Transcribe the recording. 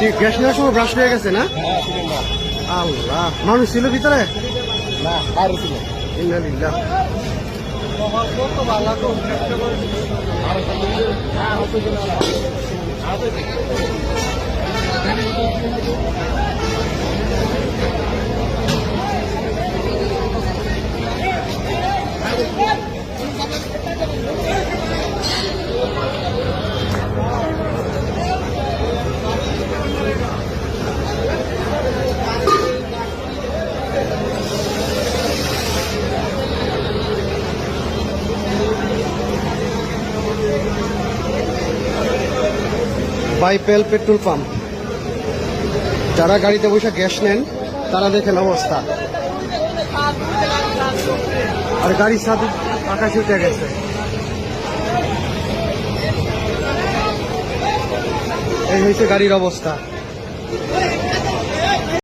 Gas নেওয়ার সময় brush হয়ে গেছে না? আল্লাহ। মানুষ ছিল ভিতরে? না বাইরে ছিল। ইন্নালিল্লাহ। বাইপেল পেট্রোল পাম্প। যারা গাড়িতে বসে গ্যাস নেন, তারা দেখেন অবস্থা। আর গাড়ির সাথে আকাশ উঠে গেছে। এই হয়েছে গাড়ির অবস্থা।